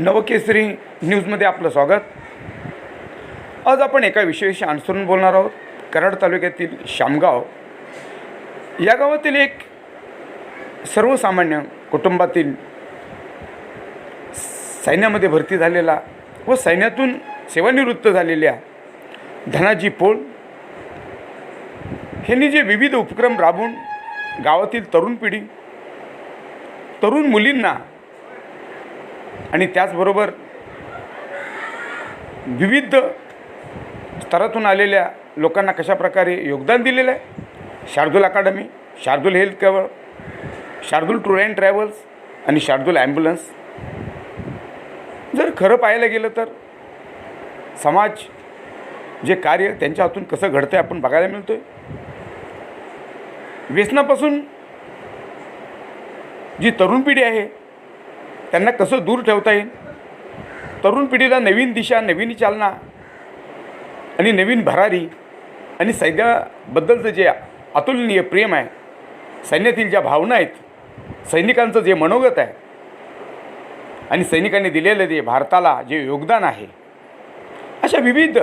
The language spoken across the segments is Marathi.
नवकेसरी न्यूजमध्ये आपलं स्वागत. आज आपण एका विषयाशी अनुसरून बोलणार आहोत. कराड तालुक्यातील शामगाव. या गावातील एक सर्वसामान्य कुटुंबातील सैन्यामध्ये भरती झालेला व सैन्यातून सेवानिवृत्त झालेल्या धनाजी पोळ ह्यांनी जे विविध उपक्रम राबवून गावातील तरुण पिढी तरुण मुलींना आणि त्याचबरोबर विविध स्तरातून आलेल्या लोकांना कशाप्रकारे योगदान दिलेलं आहे? Shardul academy Shardul health care Shardul tour and travels आणि शार्दूल ॲम्ब्युलन्स. जर खरं पाहायला गेलं तर समाज जे कार्य त्यांच्या हातून कसं घडतं आहे आपण बघायला मिळतो आहे व्यसनापासून जी तरुण पिढी आहे त्यांना कसं दूर ठेवता येईल? तरुण पिढीला नवीन दिशा नवीन चालना आणि नवीन भरारी आणि सैन्याबद्दलचं जे अतुलनीय प्रेम आहे सैन्यातील ज्या भावना आहेत सैनिकांचं जे मनोगत आहे आणि सैनिकांनी दिलेलं जे भारताला जे योगदान आहे अशा विविध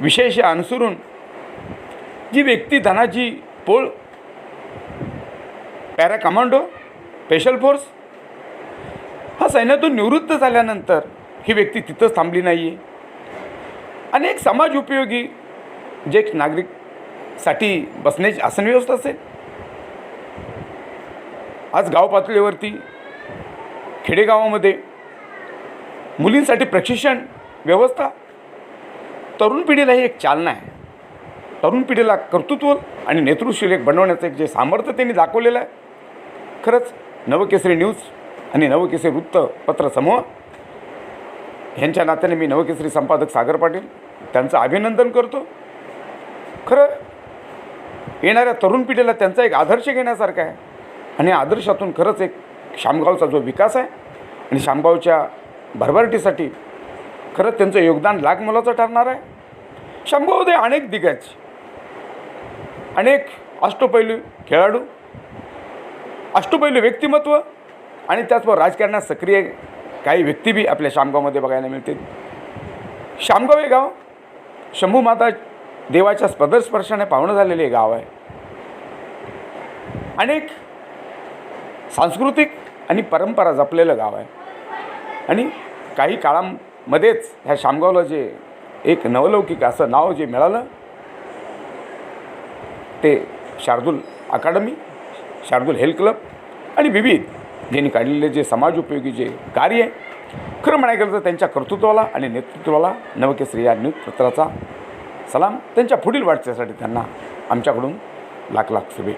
विशेष अनुसरून जी व्यक्ती धनाची Pol para commando special force हा सैन्यातून निवृत्त झाल्यानंतर ही व्यक्ती तिथंच थांबली नाही आहे अनेक समाज उपयोगी जे नागरिकसाठी बसण्याची आसन व्यवस्था असेल. आज गाव पातळीवरती खेडेगावामध्ये मुलींसाठी प्रशिक्षण व्यवस्था तरुण पिढीला ही एक चालना आहे. तरुण पिढीला कर्तृत्व आणि नेतृत्वशील बनवण्याचं एक जे सामर्थ्य त्यांनी दाखवलेलं आहे. खरंच नवकेसरी न्यूज आणि नवकेसरी वृत्तपत्र समूह ह्यांच्या नात्याने मी नवकेसरी संपादक सागर पाटील त्यांचं अभिनंदन करतो. खरं येणाऱ्या तरुण पिढीला त्यांचा एक आदर्श घेण्यासारखा आहे. आणि आदर्शातून खरंच एक शामगावचा जो विकास आहे आणि शामगावच्या भरभराटीसाठी खरंच त्यांचं योगदान लाख मोलाचं ठरणार आहे. शामगावमध्ये अनेक दिग्गज अनेक अष्टपैलू खेळाडू अष्टपैलू व्यक्तिमत्व आणि त्याचबरोबर राजकारणात सक्रिय काही व्यक्ती बी आपल्या शामगावमध्ये बघायला मिळतील. शामगाव हे गाव शंभू माता देवाच्या स्पर्शने पाहुणं झालेले हे गाव आहे. अनेक सांस्कृतिक आणि परंपरा जपलेलं गाव आहे. आणि काही काळामध्येच ह्या शामगावला जे एक नवलौकिक असं नाव जे मिळालं ते Shardul academy Shardul health club आणि विविध ज्यांनी काढलेले जे समाज उपयोगी जे कार्य आहे खरं म्हणायला तर त्यांच्या कर्तृत्वाला आणि नेतृत्वाला नवकेसरी या न्यूजपत्राचा सलाम. त्यांच्या पुढील वाटच्यासाठी त्यांना आमच्याकडून लाख लाख शुभे